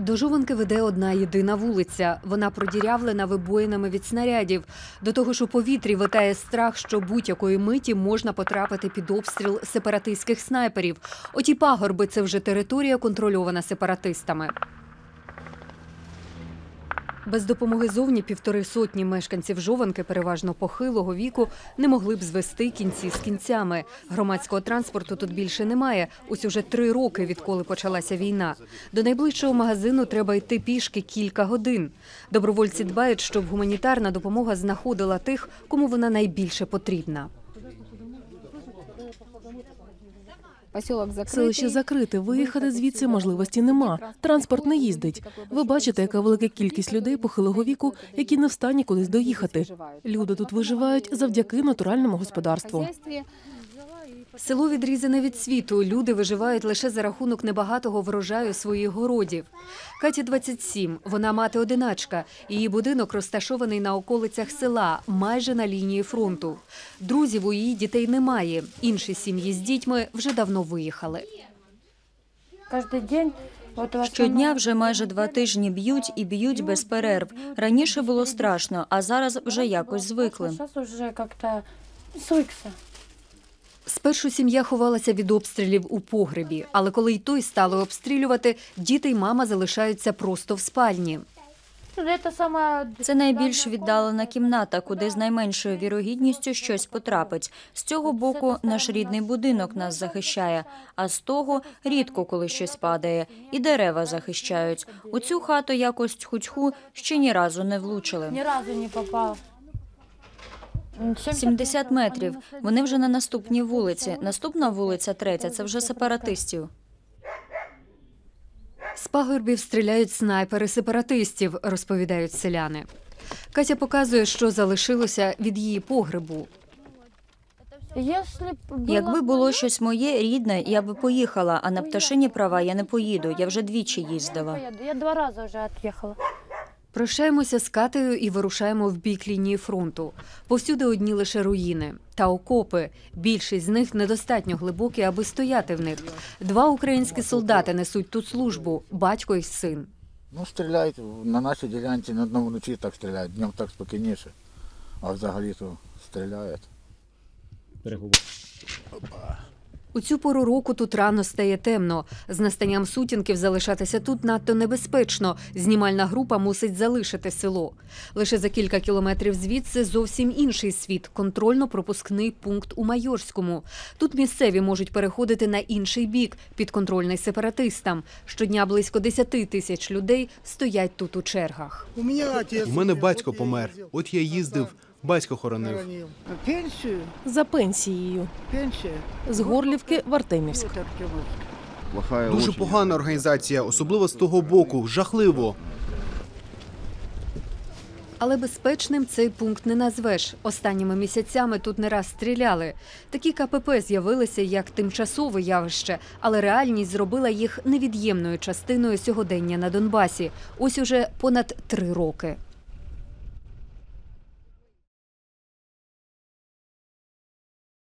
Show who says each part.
Speaker 1: До Жуванки веде одна єдина вулиця. Вона продірявлена вибоїнами від снарядів. До того ж у повітрі витає страх, що будь-якої миті можна потрапити під обстріл сепаратистських снайперів. Оті пагорби це вже територія, контрольована сепаратистами. Без допомоги зовні півтори сотні мешканців Жованки, переважно похилого віку, не могли б звести кінці з кінцями. Громадського транспорту тут більше немає. Ось уже три роки, відколи почалася війна. До найближчого магазину треба йти пішки кілька годин. Добровольці дбають, щоб гуманітарна допомога знаходила тих, кому вона найбільше потрібна.
Speaker 2: Селище закрите, виїхати звідси можливості нема. Транспорт не їздить. Ви бачите, яка велика кількість людей похилого віку, які не встані кудись доїхати. Люди тут виживають завдяки натуральному господарству.
Speaker 1: Село відрізане від світу. Люди виживають лише за рахунок небагатого врожаю своїх городів. Каті 27, вона мати одиначка. Її будинок розташований на околицях села, майже на лінії фронту. Друзів у її дітей немає. Інші сім'ї з дітьми вже давно виїхали.
Speaker 3: Кожен день
Speaker 4: Щодня вже майже два тижні б'ють і б'ють без перерв. Раніше було страшно, а зараз вже якось звикли.
Speaker 3: Зараз уже як-то звикся.
Speaker 1: Спершу сім'я ховалася від обстрілів у погребі, але коли й той стали обстрілювати, діти й мама залишаються просто в спальні.
Speaker 3: Це сама
Speaker 4: Це найбільш віддалена кімната, куди з найменшою вірогідністю щось потрапить. З цього боку наш рідний будинок нас захищає, а з того рідко коли щось падає, і дерева захищають. У цю хату якось тьху-тьху ще ні разу не влучили.
Speaker 3: ні разу не попав.
Speaker 4: 70 метрів. Вони вже на наступній вулиці. Наступна вулиця, третя, це вже сепаратистів.
Speaker 1: З пагорбів стріляють снайпери сепаратистів, розповідають селяни. Катя показує, що залишилося від її погребу.
Speaker 4: Якби було щось моє рідне, я би поїхала, а на пташині права я не поїду. Я вже двічі їздила.
Speaker 3: Я два рази вже від'їхала.
Speaker 1: Прощаємося з Катею і вирушаємо в бік лінії фронту. Повсюди одні лише руїни та окопи. Більшість з них недостатньо глибокі, аби стояти в них. Два українські солдати несуть тут службу батько і син.
Speaker 5: Ну, стріляють на нашій ділянці, на одному вночі так стріляють, днем так спокійніше, а взагалі то стріляють.
Speaker 1: У цю пору року тут рано стає темно. З настанням сутінків залишатися тут надто небезпечно. Знімальна група мусить залишити село. Лише за кілька кілометрів звідси зовсім інший світ контрольно-пропускний пункт у Майорському. Тут місцеві можуть переходити на інший бік, підконтрольний сепаратистам. Щодня близько 10 тисяч людей стоять тут у чергах.
Speaker 6: У мене
Speaker 7: батько помер. От я їздив, батько хоронив.
Speaker 6: Пенсію?
Speaker 2: За пенсією
Speaker 6: Пенсія?
Speaker 2: з Горлівки в Артемівськ.
Speaker 7: Дуже погана організація, особливо з того боку. Жахливо.
Speaker 1: Але безпечним цей пункт не назвеш. Останніми місяцями тут не раз стріляли. Такі КПП з'явилися як тимчасове явище, але реальність зробила їх невід'ємною частиною сьогодення на Донбасі. Ось уже понад три роки.